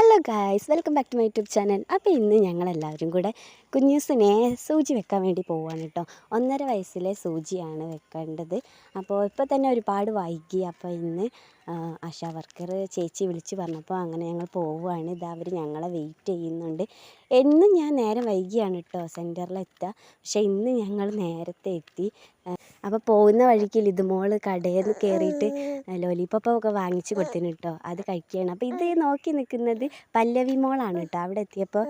Hello guys welcome back to my YouTube channel അപ്പോൾ ഇന്ന് ഞങ്ങളെല്ലാവരും കൂടെ കുഞ്ഞൂസിനെ സൂചി വെക്കാൻ വേണ്ടി പോവാണ് കേട്ടോ ഒന്നര വയസ്സിലെ സൂചിയാണ് വെക്കേണ്ടത്. അപ്പോൾ ഇപ്പോൾ തന്നെ ഒരുപാട് വൈകി. അപ്പോൾ ഇന്ന് ആശാ വർക്കർ ചേച്ചി വിളിച്ച് പറഞ്ഞപ്പോൾ അങ്ങനെ ഞങ്ങൾ പോവുകയാണ് ഇത് അവർ ഞങ്ങളെ വെയിറ്റ് ചെയ്യുന്നുണ്ട്. എന്നും ഞാൻ നേരം വൈകിയാണ് കേട്ടോ സെന്ററിലെത്തുക പക്ഷേ ഇന്ന് ഞങ്ങൾ നേരത്തെ എത്തി. അപ്പോൾ പോകുന്ന വഴിക്ക് ലിതുമോൾ കടയിൽ നിന്ന് കയറിയിട്ട് ലോലിപ്പോപ്പ് ഒക്കെ വാങ്ങിച്ച് കൊടുത്തിന് കേട്ടോ അത് കഴിക്കുകയാണ് അപ്പോൾ ഇത് നോക്കി നിൽക്കുന്നത് പല്ലവി മോളാണ് കേട്ടോ അവിടെ എത്തിയപ്പോൾ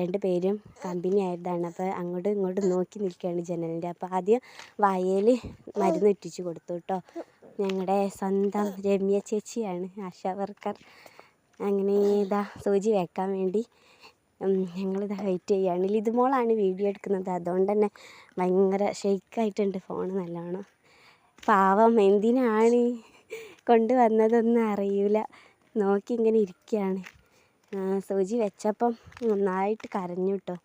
രണ്ട് പേരും കമ്പനി ആയതാണ്. അപ്പോൾ അങ്ങോട്ടും ഇങ്ങോട്ടും നോക്കി നിൽക്കുകയാണ് ജനലിന്റെ അപ്പോൾ ആദ്യം വായയിൽ മരുന്ന് ഇറ്റിച്ച് കൊടുത്തു കേട്ടോ ഞങ്ങളുടെ സ്വന്തം രമ്യ ചേച്ചിയാണ് ആശാ വർക്കർ. അങ്ങനെ ഇതാ സൂചി വെക്കാൻ വേണ്ടി ഞങ്ങളിത് വെയിറ്റ് ചെയ്യുകയാണ് ലിതുമോളാണ് വീഡിയോ എടുക്കുന്നത്. അതുകൊണ്ട് തന്നെ ഭയങ്കര ഷെയ്ക്കായിട്ടുണ്ട് ഫോൺ നല്ലോണം. പാവം എന്തിനാണ് കൊണ്ടുവന്നതൊന്നും അറിയില്ല നോക്കി ഇങ്ങനെ ഇരിക്കുകയാണ് സൂചി വെച്ചപ്പം നന്നായിട്ട് കരഞ്ഞു കേട്ടോ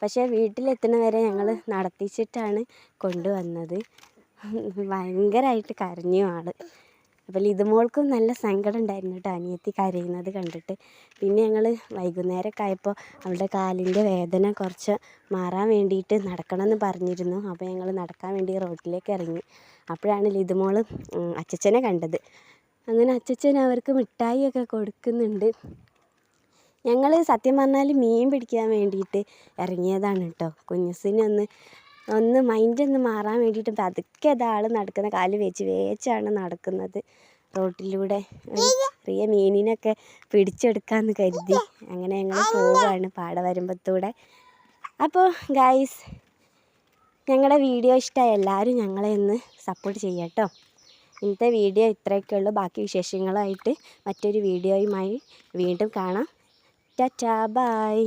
പക്ഷേ വീട്ടിലെത്തുന്ന വരെ ഞങ്ങൾ നടത്തിച്ചിട്ടാണ് കൊണ്ടുവന്നത്. ഭയങ്കരമായിട്ട് കരഞ്ഞു ആൾ. അപ്പോൾ ലിതുമോൾക്കും നല്ല സങ്കടം ഉണ്ടായിരുന്നു കേട്ടോ അനിയത്തി കരയുന്നത് കണ്ടിട്ട്. പിന്നെ ഞങ്ങൾ വൈകുന്നേരമൊക്കെ ആയപ്പോൾ അവളുടെ കാലിന്റെ വേദന കുറച്ച് മാറാൻ വേണ്ടിയിട്ട് നടക്കണമെന്ന് പറഞ്ഞിരുന്നു. അപ്പോൾ ഞങ്ങൾ നടക്കാൻ വേണ്ടി റോഡിലേക്ക് ഇറങ്ങി. അപ്പോഴാണ് ലിതുമോൾ അച്ചച്ചനെ കണ്ടത്. അങ്ങനെ അച്ചച്ചൻ അവർക്ക് മിഠായിയൊക്കെ കൊടുക്കുന്നുണ്ട്. ഞങ്ങൾ സത്യം പറഞ്ഞാൽ മീൻ പിടിക്കാൻ വേണ്ടിയിട്ട് ഇറങ്ങിയതാണ് കേട്ടോ കുഞ്ഞുസിനെ ഒന്ന് മൈൻഡ് ഒന്ന് മാറാൻ വേണ്ടിയിട്ട് പതുക്കെ അതാൾ നടക്കുന്ന കാൽ വെച്ച് വേച്ചാണ് നടക്കുന്നത്. റോട്ടിലൂടെ ചെറിയ മീനിനൊക്കെ പിടിച്ചെടുക്കാമെന്ന് കരുതി. അങ്ങനെ ഞങ്ങൾ പോവുകയാണ് പാടവരമ്പത്തൂടെ. അപ്പോൾ ഗായ്സ് ഞങ്ങളുടെ വീഡിയോ ഇഷ്ടമായ എല്ലാവരും ഞങ്ങളെ ഒന്ന് സപ്പോർട്ട് ചെയ്യട്ടോ. ഇന്നത്തെ വീഡിയോ ഇത്രയൊക്കെ ഉള്ളൂ. ബാക്കി വിശേഷങ്ങളായിട്ട് മറ്റൊരു വീഡിയോയുമായി വീണ്ടും കാണാം. Tata bye